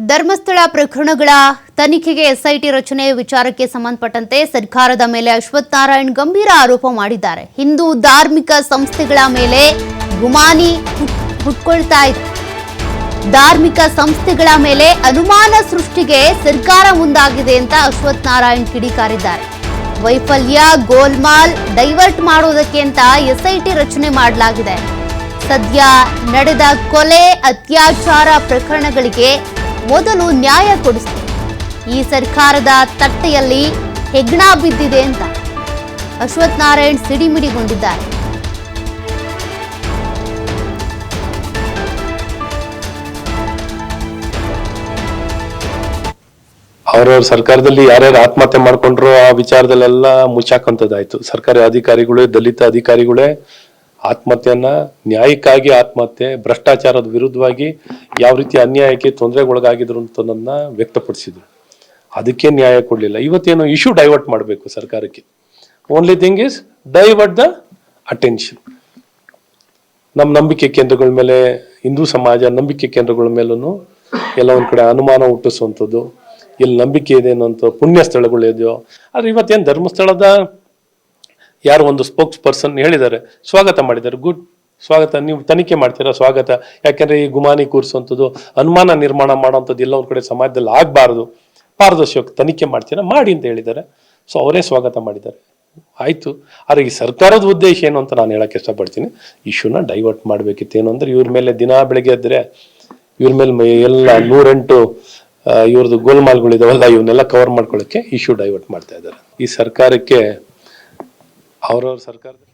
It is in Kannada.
ಧರ್ಮಸ್ಥಳ ಪ್ರಕರಣಗಳ ತನಿಖೆಗೆ ಎಸ್ಐಟಿ ರಚನೆ ವಿಚಾರಕ್ಕೆ ಸಂಬಂಧಪಟ್ಟಂತೆ ಸರ್ಕಾರದ ಮೇಲೆ ಅಶ್ವತ್ಥನಾರಾಯಣ್ ಗಂಭೀರ ಆರೋಪ ಮಾಡಿದ್ದಾರೆ. ಹಿಂದೂ ಧಾರ್ಮಿಕ ಸಂಸ್ಥೆಗಳ ಮೇಲೆ ಗುಮಾನಿ ಹುಟ್- ಹುಟ್ಕೊಳ್ತಾ ಇದೆ, ಧಾರ್ಮಿಕ ಸಂಸ್ಥೆಗಳ ಮೇಲೆ ಅನುಮಾನ ಸೃಷ್ಟಿಗೆ ಸರ್ಕಾರ ಮುಂದಾಗಿದೆ ಅಂತ ಅಶ್ವತ್ಥನಾರಾಯಣ್ ಕಿಡಿಕಾರಿದ್ದಾರೆ. ವೈಫಲ್ಯ, ಗೋಲ್ಮಾಲ್ ಡೈವರ್ಟ್ ಮಾಡೋದಕ್ಕೆ ಅಂತ ಎಸ್ಐಟಿ ರಚನೆ ಮಾಡಲಾಗಿದೆ. ಸದ್ಯ ನಡೆದ ಕೊಲೆ, ಅತ್ಯಾಚಾರ ಪ್ರಕರಣಗಳಿಗೆ ಮೊದಲು ನ್ಯಾಯ ಕೊಡಿಸ್ತು ಈ ಸರ್ಕಾರದ ತಟ್ಟೆಯಲ್ಲಿ ಹೆಗ್ಣ ಬಿದ್ದಿದೆ ಅಂತ ಅಶ್ವಥ್ ನಾರಾಯಣ್ ಸಿಡಿಮಿಡಿಗೊಂಡಿದ್ದಾರೆ. ಅವ್ರವ್ರ ಸರ್ಕಾರದಲ್ಲಿ ಯಾರ್ಯಾರು ಆತ್ಮಹತ್ಯೆ ಮಾಡ್ಕೊಂಡ್ರು ಆ ವಿಚಾರದಲ್ಲೆಲ್ಲ ಮುಚ್ಚಾಕಂತದ್ದಾಯ್ತು. ಸರ್ಕಾರಿ ಅಧಿಕಾರಿಗಳೇ, ದಲಿತ ಅಧಿಕಾರಿಗಳೇ ಆತ್ಮಹತ್ಯೆಯನ್ನ ನ್ಯಾಯಕ್ಕಾಗಿ ಆತ್ಮಹತ್ಯೆ, ಭ್ರಷ್ಟಾಚಾರದ ವಿರುದ್ಧವಾಗಿ ಯಾವ ರೀತಿ ಅನ್ಯಾಯಕ್ಕೆ ತೊಂದರೆಗೊಳಗಾಗಿದ್ರು ಅಂತ ವ್ಯಕ್ತಪಡಿಸಿದ್ರು. ಅದಕ್ಕೆ ನ್ಯಾಯ ಕೊಡಲಿಲ್ಲ. ಇವತ್ತೇನು ಇಶ್ಯೂ ಡೈವರ್ಟ್ ಮಾಡಬೇಕು ಸರ್ಕಾರಕ್ಕೆ? Only thing is divert the attention ನಮ್ಮ ನಂಬಿಕೆ ಕೇಂದ್ರಗಳ ಮೇಲೆ, ಹಿಂದೂ ಸಮಾಜ ನಂಬಿಕೆ ಕೇಂದ್ರಗಳ ಮೇಲೂ ಎಲ್ಲ ಒಂದು ಕಡೆ ಅನುಮಾನ ಹುಟ್ಟಿಸುವಂಥದ್ದು ಇಲ್ಲಿ ನಂಬಿಕೆ ಇದೆ ಅನ್ನೋಂಥ ಪುಣ್ಯ ಸ್ಥಳಗಳು ಇದೆಯೋ. ಆದ್ರೆ ಇವತ್ತೇನು ಧರ್ಮಸ್ಥಳದ ಯಾರು ಒಂದು ಸ್ಪೋಕ್ಸ್ ಪರ್ಸನ್ ಹೇಳಿದ್ದಾರೆ, ಸ್ವಾಗತ ಮಾಡಿದ್ದಾರೆ. ಗುಡ್. ಸ್ವಾಗತ, ನೀವು ತನಿಖೆ ಮಾಡ್ತೀರಾ? ಸ್ವಾಗತ. ಯಾಕೆಂದ್ರೆ ಈ ಗುಮಾನಿ ಕೂರಿಸುವಂಥದ್ದು, ಅನುಮಾನ ನಿರ್ಮಾಣ ಮಾಡುವಂಥದ್ದು ಎಲ್ಲ ಒಂದು ಕಡೆ ಸಮಾಜದಲ್ಲಿ ಆಗಬಾರ್ದು. ಪಾರದರ್ಶಕ ತನಿಖೆ ಮಾಡ್ತೀರಾ? ಮಾಡಿ ಅಂತ ಹೇಳಿದ್ದಾರೆ. ಸೊ ಅವರೇ ಸ್ವಾಗತ ಮಾಡಿದ್ದಾರೆ. ಆಯಿತು. ಆದರೆ ಈ ಸರ್ಕಾರದ ಉದ್ದೇಶ ಏನು ಅಂತ ನಾನು ಹೇಳಕ್ಕೆ ಇಷ್ಟಪಡ್ತೀನಿ. ಇಶ್ಯೂನ ಡೈವರ್ಟ್ ಮಾಡಬೇಕಿತ್ತು. ಏನು ಅಂದರೆ ಇವ್ರ ಮೇಲೆ ದಿನಾ ಬೆಳಗ್ಗೆ ಎದ್ದರೆ ಇವ್ರ ಮೇಲೆ ಎಲ್ಲ ನೂರೆಂಟು ಇವ್ರದ್ದು ಗೋಲ್ಮಾಲ್ಗಳಿದಾವಲ್ಲ ಇವನ್ನೆಲ್ಲ ಕವರ್ ಮಾಡ್ಕೊಳ್ಳೋಕ್ಕೆ ಇಶ್ಯೂ ಡೈವರ್ಟ್ ಮಾಡ್ತಾ ಇದ್ದಾರೆ. ಈ ಸರ್ಕಾರಕ್ಕೆ ಅವ್ರವ್ರ ಸರ್ಕಾರದ